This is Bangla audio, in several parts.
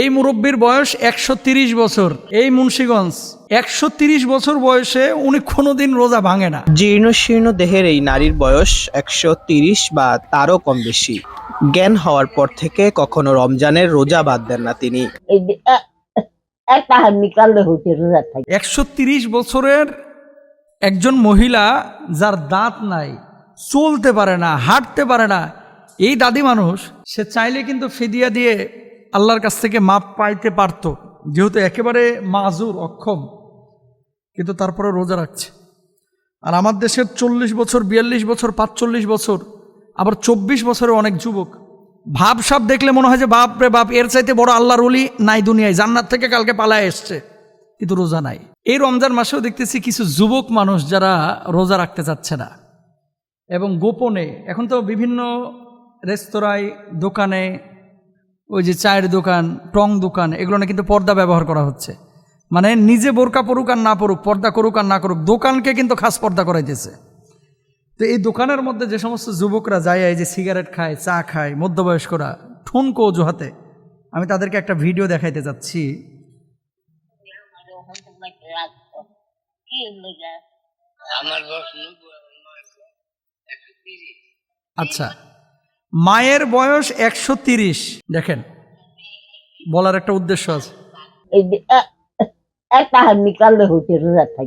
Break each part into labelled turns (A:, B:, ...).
A: এই মুরব্বীর বয়স একশো তিরিশ বছর। এই মুন্সীগঞ্জ একশো তিরিশ বছর বয়সে উনি কোনোদিন রোজা ভাঙে না।
B: জীর্ণ শীর্ণ দেহের এই নারীর বয়স একশো তিরিশ বা তারও কম বেশি। জ্ঞান হওয়ার পর থেকে কখনো রমজানের রোজা বাদ দেন না তিনি।
A: একশো তিরিশ বছরের একজন মহিলা যার দাঁত নাই চলতে পারে না হাঁটতে পারে না এই দাদি মানুষ সে চাইলে কিন্তু ফিদিয়া দিয়ে আল্লাহর কাছ থেকে মাপ পাইতে পারত। যেহেতু একেবারে মাজুর, অক্ষম, কিন্তু তারপরে রোজা রাখছে। আর আমার দেশের চল্লিশ বছর, বিয়াল্লিশ বছর, পাঁচচল্লিশ বছর, আবার চব্বিশ বছরের অনেক যুবক। ভাব সাপ দেখলে মনে হয় যে, বাপ রে বাপ, এর চাইতে বড় আল্লাহর অলি নাই দুনিয়ায়, জান্নাত থেকে কালকে পালায় এসছে। কিন্তু রোজা নাই। এই রমজান মাসেও দেখতেছি কিছু যুবক মানুষ যারা রোজা রাখতে চাচ্ছে না। এবং গোপনে, এখন তো বিভিন্ন রেস্তোরাঁয়, দোকানে ওই যে চায়ের দোকান টং দোকান এগুলো না কিন্তু পর্দা ব্যবহার করা হচ্ছে। মানে নিজে বোরকা পড়ুক আর না পড়ুক পর্দা করুক আর না করুক দোকানকে কিন্তু খাস পর্দা করাইতেছে। তো এই দোকানের মধ্যে যে সমস্ত যুবকরা যায় এই যে সিগারেট খায় চা খায় মধ্যবয়স্করা ঠুনকো অজুহাতে আমি তাদেরকে একটা ভিডিও দেখাইতে যাচ্ছি। আচ্ছা। মায়ের বয়স একশো তিরিশ। দেখেন বলার একটা উদ্দেশ্য আছে।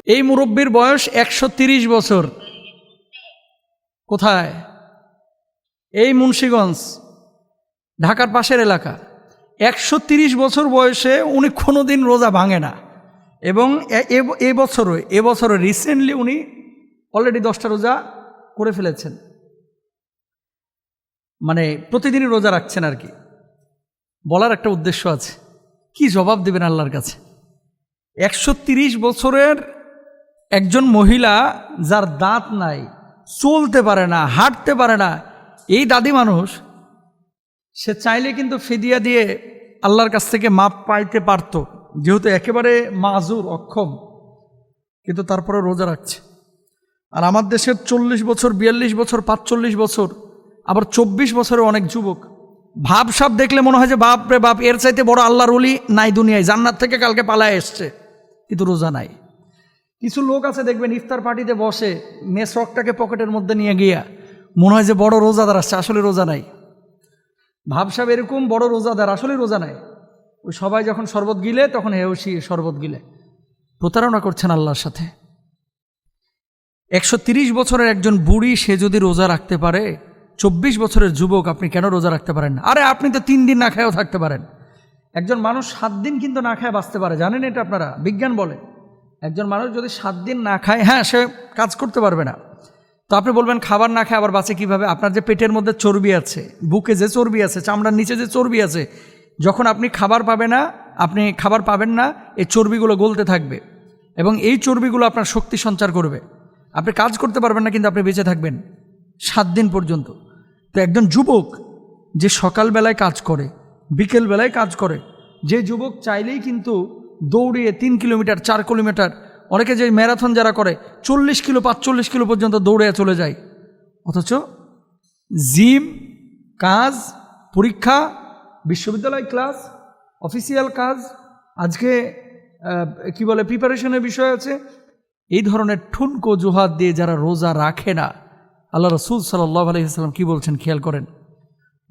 C: এই
A: মুরব্বীর বয়স একশো তিরিশ বছর। কোথায়? এই মুন্সীগঞ্জ ঢাকার পাশের এলাকা। একশো তিরিশ বছর বয়সে উনি কোনো দিন রোজা ভাঙে না। এবং এ- এ- এ বছরও এ বছরও রিসেন্টলি উনি অলরেডি দশটা রোজা করে ফেলেছেন। মানে প্রতিদিনই রোজা রাখছেন আর কি। বলার একটা উদ্দেশ্য আছে। কি জবাব দেবেন আল্লাহর কাছে? একশো বছরের একজন মহিলা যার দাঁত নাই, চলতে পারে না, হাঁটতে পারে না, এই দাদি মানুষ, সে চাইলে কিন্তু ফিদিয়া দিয়ে আল্লাহর কাছ থেকে মাপ পাইতে পারত। যেহেতু একেবারে মাজুর, অক্ষম, কিন্তু তারপরে রোজা রাখছে। আর আমার দেশের চল্লিশ বছর, বিয়াল্লিশ বছর, পাঁচচল্লিশ বছর আবার চব্বিশ বছরের অনেক যুবক। ভাব সাপ দেখলে মনে হয় যে, বাপ রে বাপ, এর চাইতে বড় আল্লাহর অলি নাই দুনিয়ায়, জান্নাত থেকে কালকে পালায় এসছে। কিন্তু রোজা নাই। কিছু লোক আছে, দেখবেন, ইফতার পার্টিতে বসে মেসরকটাকে পকেটের মধ্যে নিয়ে গিয়া, মনে হয় যে বড় রোজাদার আসছে, আসলে রোজা নাই। ভাবসাব এরকম বড় রোজাদার, আসলে রোজা নাই। ওই সবাই যখন শরবত গিলে, তখন হেউসি শরবত গিলে। প্রতারণা করছেন আল্লাহর সাথে। একশো বছরের একজন বুড়ি, সে যদি রোজা রাখতে পারে চব্বিশ বছরের যুবক আপনি কেন রোজা রাখতে পারেন? আরে, আপনি তো তিন দিন না খায়ও থাকতে পারেন। একজন মানুষ সাত দিন কিন্তু না খায় বাঁচতে পারে, জানেন এটা আপনারা? বিজ্ঞান বলে। একজন মানুষ যদি সাত দিন না খায় হ্যাঁ সে কাজ করতে পারবে না। তো আপনি বলবেন, খাবার না খায় আবার বাঁচে কীভাবে? আপনার যে পেটের মধ্যে চর্বি আছে, বুকে যে চর্বি আছে, চামড়ার নিচে যে চর্বি আছে, যখন আপনি খাবার পাবে না, আপনি খাবার পাবেন না, এই চর্বিগুলো গলতে থাকবে এবং এই চর্বিগুলো আপনার শক্তি সঞ্চার করবে। আপনি কাজ করতে পারবেন না, কিন্তু আপনি বেঁচে থাকবেন। সাত দিন পর্যন্ত। তো একজন যুবক যে সকালবেলায় কাজ করে, বিকেলবেলায় কাজ করে, যে যুবক চাইলেই কিন্তু দৌড়িয়ে তিন কিলোমিটার, চার কিলোমিটার, অনেকে যে ম্যারাথন যারা করে, চল্লিশ কিলো, পাঁচচল্লিশ কিলো পর্যন্ত দৌড়ে চলে যায়। অথচ জিম, কাজ, পরীক্ষা, বিশ্ববিদ্যালয় ক্লাস, অফিসিয়াল কাজ, আজকে কি বলে প্রিপারেশনের বিষয় আছে। এই ধরনের ঠুনকো জোহাত দিয়ে যারা রোজা রাখে না আল্লাহ রসুল সাল্লাহ আলহিহাল্লাম কী বলছেন খেয়াল করেন।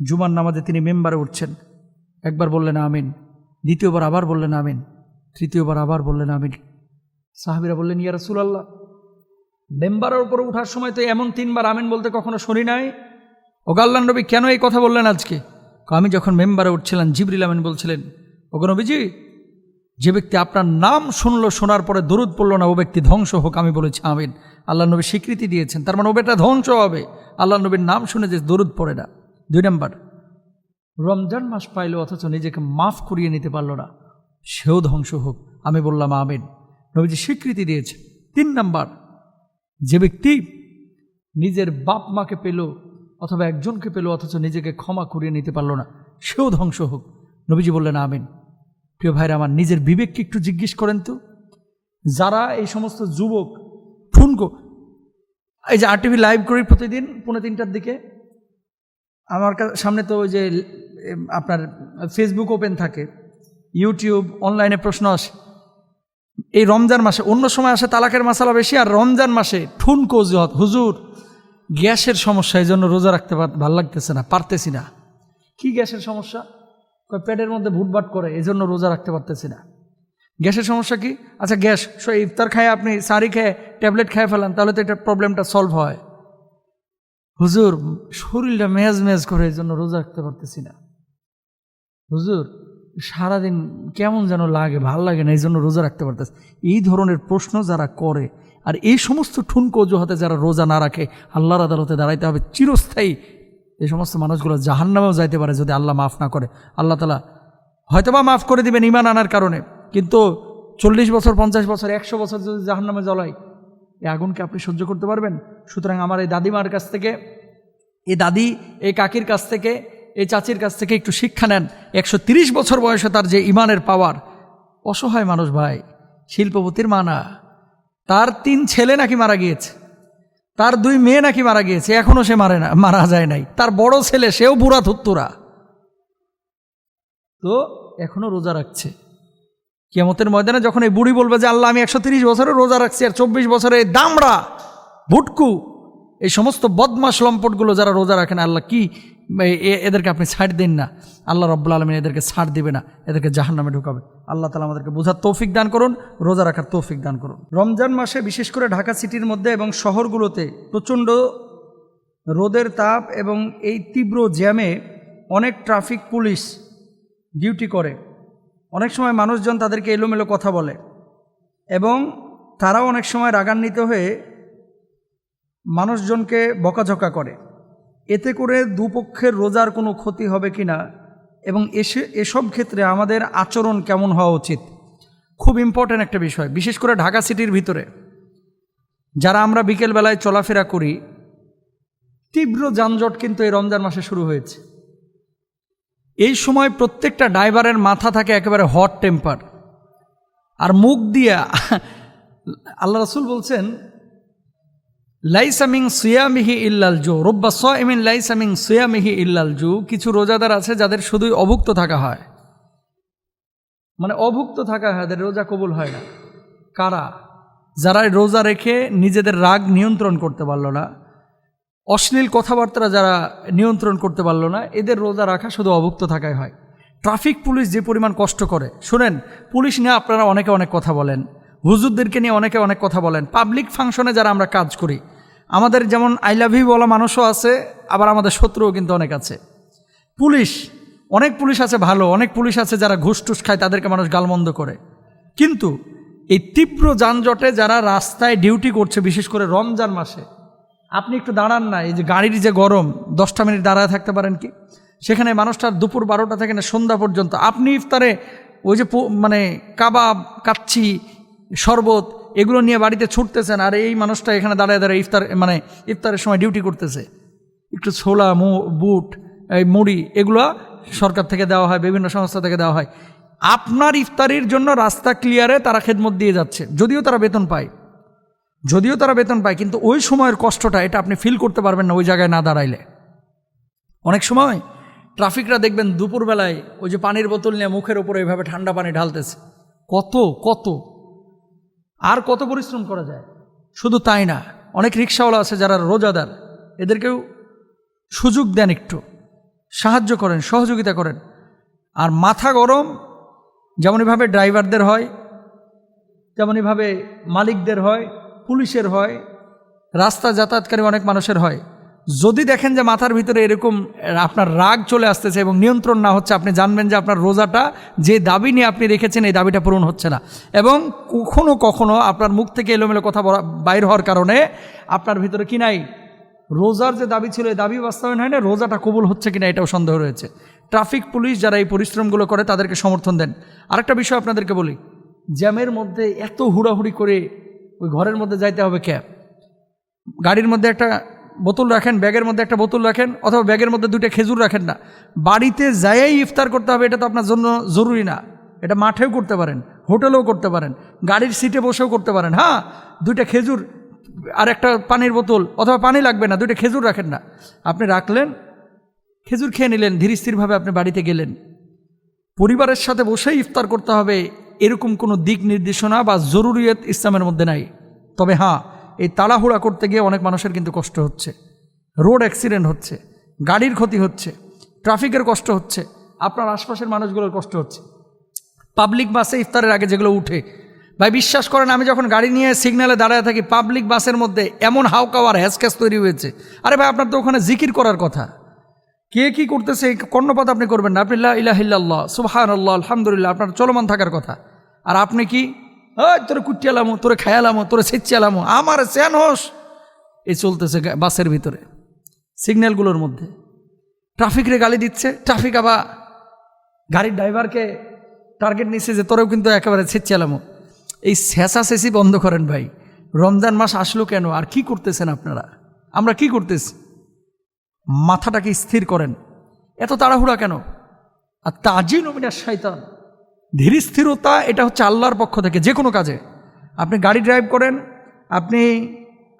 A: জুমার নামাজে তিনি মেম্বারে উঠছেন। একবার বললেন আমিন, দ্বিতীয়বার আবার বললেন আমিন, তৃতীয়বার আবার বললেন আমিন। সাহাবিরা বললেন, ইয়া রসুল আল্লাহ মেম্বারের উপরে উঠার সময় তো এমন তিনবার আমিন বলতে কখনো শুনি নাই। ওগাল্লান নবী কেন এই কথা বললেন আজকে? আমি যখন মেম্বারে উঠছিলাম, জিবরিল আমিন বলছিলেন, ওগো নবীজি, যে ব্যক্তি আপনার নাম শুনলো, শোনার পরে দরুদ পড়ল না, ও ব্যক্তি ধ্বংস হোক, আমি বলেছি আমিন। আল্লাহ নবী স্বীকৃতি দিয়েছেন। তার মানে ওবেটা ধ্বংস হবে। আল্লাহ নবীর নাম শুনে যে দরুদ পড়ে না। দুই নম্বর, রমজান মাস পাইলো অথচ নিজেকে মাফ করিয়ে নিতে পারল না। সেও ধ্বংস হোক, আমি বললাম আমিন। নবীজি স্বীকৃতি দিয়েছে তিন নাম্বার, যে ব্যক্তি নিজের বাপ মাকে পেল অথবা একজনকে পেল অথচ নিজেকে ক্ষমা করিয়ে নিতে পারল না, সেও ধ্বংস হোক। নবীজি বললেন আমিন। প্রিয় ভাইরা, আমার নিজের বিবেককে একটু জিজ্ঞেস করেন তো? যারা এই সমস্ত যুবক ঠুনকো এই যে আর লাইভ করি প্রতিদিন, পৌনে তিনটার দিকে। আমার সামনে তো ওই যে আপনার ফেসবুক ওপেন থাকে। ইউটিউব অনলাইনে প্রশ্ন আসে। এই রমজান মাসে অন্য সময় আসে তালাকের মশালা বেশি, আর রমজান মাসে ঠুন কৌজুহত হুজুর, গ্যাসের সমস্যা এই জন্য রোজা রাখতে পার- ভালো লাগতেছে না, পারতেছি না। কি গ্যাসের সমস্যা? পেটের মধ্যে ভুটভাট করে এই জন্য রোজা রাখতে পারতেছি না। গ্যাসের সমস্যা কি? আচ্ছা গ্যাস, সো ইফতার খায় আপনি, সারি খেয়ে, ট্যাবলেট খেয়ে ফেলান, তাহলে তো এটা প্রবলেমটা সলভ হয়। হুজুর, শরীরটা মেজ মেজ করে এই জন্য রোজা রাখতে পারতেছি না। হুজুর, সারাদিন কেমন যেন লাগে, ভালো লাগে না, এই জন্য রোজা রাখতে পারতেছে। এই ধরনের প্রশ্ন যারা করে, আর এই সমস্ত ঠুনকো অজুহাতে যারা রোজা না রাখে, আল্লাহর আদালতে দাঁড়াইতে হবে চিরস্থায়ী। এই সমস্ত মানুষগুলো জাহান্নামেও যাইতে পারে যদি আল্লাহ মাফ না করে। আল্লাহ তালা হয়তোবা মাফ করে দিবেন ইমান আনার কারণে। কিন্তু চল্লিশ বছর, পঞ্চাশ বছর, একশো বছর যদি জাহান্নামে জ্বলাই এই আগুনকে আপনি সহ্য করতে পারবেন? সুতরাং আমার এই দাদিমার কাছ থেকে, এই দাদি, এই কাকির কাছ থেকে, এই চাচির কাছ থেকে একটু শিক্ষা নেন। একশো বছর বয়সে তার যে ইমানের পাওয়ার, অসহায় মানুষ ভাই, শিল্পপতির মানা। তার তিন ছেলে নাকি মারা গিয়েছে। তার দুই মেয়ে নাকি মারা গিয়েছে এখনও সে মারে না, মারা যায় নাই। তার বড় ছেলে, সেও বুড়া থুত্তুরা তো এখনও রোজা রাখছে। কেমতের ময়দানে যখন এই বুড়ি বলবে যে, আল্লাহ, আমি একশো তিরিশ বছরে রোজা রাখছি আর চব্বিশ বছরে দামড়া, ভুটকু, এই সমস্ত বদমাস লম্পটগুলো যারা রোজা রাখেন আল্লাহ, কি এদেরকে আপনি ছাড় দিন না। আল্লাহ রব্বুল আলমিন এদেরকে ছাড় দিবে না, এদেরকে জাহান নামে ঢুকাবে। আল্লাহ তালা আমাদেরকে বোঝার তৌফিক দান করুন, রোজা রাখার তৌফিক দান করুন। রমজান মাসে বিশেষ করে ঢাকা সিটির মধ্যে এবং শহরগুলোতে প্রচণ্ড রোদের তাপ এবং এই তীব্র জ্যামে অনেক ট্রাফিক পুলিশ ডিউটি করে। অনেক সময় মানুষজন তাদেরকে এলোমেলো কথা বলে এবং তারাও অনেক সময় রাগান্বিত হয়ে মানুষজনকে বকাঝকা করে। এতে করে দুপক্ষের রোজার কোনো ক্ষতি হবে কি না এবং এসে, এসব ক্ষেত্রে আমাদের আচরণ কেমন হওয়া উচিত? খুব ইম্পর্ট্যান্ট একটা বিষয়, বিশেষ করে ঢাকা সিটির ভিতরে। যারা আমরা বিকেলবেলায় চলাফেরা করি, তীব্র যানজট কিন্তু এই রমজান মাসে শুরু হয়েছে। এই সময় প্রত্যেকটা ড্রাইভারের মাথা থাকে একেবারে হট টেম্পার। আর মুখ দিয়া আল্লাহ রসুল বলছেন লাইসামিং সুয়ামিহি ইল্লাল জু। রব্বা সমিন লাইসামিং সুয়ামিহি ইল্লাল জু। কিছু রোজাদার আছে যাদের শুধুই অভুক্ত থাকা হয়। মানে অভুক্ত থাকা হয় এদের রোজা কবুল হয় না। কারা? যারা রোজা রেখে নিজেদের রাগ নিয়ন্ত্রণ করতে পারল না। অশ্লীল কথাবার্তা যারা নিয়ন্ত্রণ করতে পারল না, এদের রোজা রাখা শুধু অভুক্ত থাকাই হয়। ট্রাফিক পুলিশ যে পরিমাণ কষ্ট করে। শুনেন, পুলিশ নিয়ে আপনারা অনেকে অনেক কথা বলেন। হুজুরদেরকে নিয়ে অনেকে অনেক কথা বলেন। পাবলিক ফাংশনে যারা আমরা কাজ করি, আমাদের যেমন আই লাভ ইউ বলা মানুষও আছে, আবার আমাদের শত্রুও কিন্তু অনেক আছে। পুলিশ, অনেক পুলিশ আছে ভালো, অনেক পুলিশ আছে যারা ঘুষ টুস খায়, তাদেরকে মানুষ গালমন্দ করে। কিন্তু এই তীব্র যানজটে যারা রাস্তায় ডিউটি করছে, বিশেষ করে রমজান মাসে আপনি একটু দাঁড়ান না, এই যে গাড়ির যে গরম, দশটা মিনিট দাঁড়ায় থাকতে পারেন কি? সেখানে মানুষটার দুপুর বারোটা থেকে না সন্ধ্যা পর্যন্ত, আপনি ইফতারে ওই যে মানে কাবাব, কাচ্ছি, শরবত, এগুলো নিয়ে বাড়িতে ছুটতেছেন, আর এই মানুষটা এখানে দাঁড়ায় দাঁড়ায় ইফতার মানে ইফতারের সময় ডিউটি করতেছে। একটু ছোলা, মু, বুট, এই মুড়ি, এগুলো সরকার থেকে দেওয়া হয়, বিভিন্ন সংস্থা থেকে দেওয়া হয়। আপনার ইফতারির জন্য রাস্তা ক্লিয়ারে তারা খেদমত দিয়ে যাচ্ছে, যদিও তারা বেতন পায়। যদিও তারা বেতন পায়, কিন্তু ওই সময়ের কষ্টটা, এটা আপনি ফিল করতে পারবেন না ওই জায়গায় না দাঁড়াইলে। অনেক সময় ট্রাফিকরা দেখবেন দুপুরবেলায় ওই যে পানির বোতল নিয়ে মুখের ওপরে এইভাবে ঠান্ডা পানি ঢালতেছে। কত কত? আর কত পরিশ্রম করা যায়? শুধু তাই না, অনেক রিক্সাওয়ালা আছে যারা রোজাদার, এদেরকেও সুযোগ দেন একটু, সাহায্য করেন, সহযোগিতা করেন। আর মাথা গরম যেমন এভাবে ড্রাইভারদের হয় তেমন এভাবে মালিকদের হয় পুলিশের হয়, রাস্তা যাতায়াতকারী অনেক মানুষের হয়। যদি দেখেন যে মাথার ভিতরে এরকম, আপনার রাগ চলে আসতেছে এবং নিয়ন্ত্রণ না হচ্ছে, আপনি জানবেন যে আপনার রোজাটা যে দাবি নিয়ে আপনি রেখেছেন, এই দাবিটা পূরণ হচ্ছে না। এবং কখনো কখনো আপনার মুখ থেকে এলোমেলো কথা বাইর হওয়ার কারণে আপনার ভিতরে কি নাই? রোজার যে দাবি ছিল, এই দাবি বাস্তবায়ন হয় না রোজাটা কবুল হচ্ছে কিনা এটাও সন্দেহ রয়েছে। ট্রাফিক পুলিশ যারা এই পরিশ্রমগুলো করে, তাদেরকে সমর্থন দেন। আরেকটা বিষয় আপনাদেরকে বলি, জ্যামের মধ্যে এত হুড়াহুড়ি করে ওই ঘরের মধ্যে যাইতে হবে ক্যাব গাড়ির মধ্যে একটা বোতল রাখেন, ব্যাগের মধ্যে একটা বোতল রাখেন, অথবা ব্যাগের মধ্যে দুইটা খেজুর রাখেন না। বাড়িতে যাইয়াই ইফতার করতে হবে, এটা তো আপনার জন্য জরুরি না। এটা মাঠেও করতে পারেন, হোটেলেও করতে পারেন, গাড়ির সিটে বসেও করতে পারেন। হ্যাঁ দুইটা খেজুর আর একটা পানির বোতল, অথবা পানি লাগবে না, দুইটা খেজুর রাখেন না। আপনি রাখলেন, খেজুর খেয়ে নিলেন ধীর স্থিরভাবে আপনি বাড়িতে গেলেন। পরিবারের সাথে বসেই ইফতার করতে হবে। এরকম কোনো দিক নির্দেশনা বা জরুরিয়ত ইসলামের মধ্যে নাই। তবে হ্যাঁ এই তাড়াহুড়া করতে গিয়ে অনেক মানুষের কিন্তু কষ্ট হচ্ছে। রোড অ্যাক্সিডেন্ট হচ্ছে, গাড়ির ক্ষতি হচ্ছে, ট্রাফিকের কষ্ট হচ্ছে, আপনার আশপাশের মানুষগুলোর কষ্ট হচ্ছে। পাবলিক বাসে ইফতারের আগে যেগুলো উঠে, ভাই বিশ্বাস করেন আমি যখন গাড়ি নিয়ে সিগন্যালে দাঁড়ায় থাকি, পাবলিক বাসের মধ্যে এমন হাউকাওয়ার হ্যাসক্যাস তৈরি হয়েছে। আরে ভাই, আপনার তো ওখানে জিকির করার কথা। কে কি করতেছে কর্ণপাত আপনি করবেন না। আপনি লা ইলাহা ইল্লাল্লাহ সুবহান আল্লাহ আলহামদুলিল্লাহ, আপনার চলমান থাকার কথা। আর আপনি কি? ওই তোরে কুটিয়ালামো তোরে খায়ালামো তোরে সেচিয়ালামো আমার স্যান হোস। এই চলতেছে বাসের ভিতরে, সিগন্যালগুলোর মধ্যে। ট্রাফিকরে গালি দিচ্ছে, ট্রাফিক আবার গাড়ির ড্রাইভারকে টার্গেট নিচ্ছে যে তোরেও কিন্তু একেবারে ছেচ্চালামো এই শেষা শেষি বন্ধ করেন ভাই, রমজান মাস আসলো কেন? আর কি করতেছেন আপনারা? আমরা কি করতেছি? মাথাটাকে স্থির করেন। এত তাড়াহুড়া কেন? আর তাজি নমিনার শয়তান ধীর স্থিরতা, এটা হচ্ছে আল্লাহর পক্ষ থেকে, যে কোনো কাজে। আপনি গাড়ি ড্রাইভ করেন, আপনি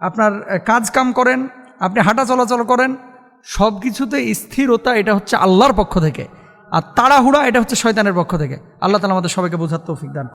A: আপনার কাজ কাম করেন, আপনি হাঁটা চলাচল করেন সব কিছুতে স্থিরতা, এটা হচ্ছে আল্লাহর পক্ষ থেকে। আর তাড়াহুড়া, এটা হচ্ছে শয়তানের পক্ষ থেকে। আল্লাহ তালা আমাদের সবাইকে বোঝার তৌফিক দান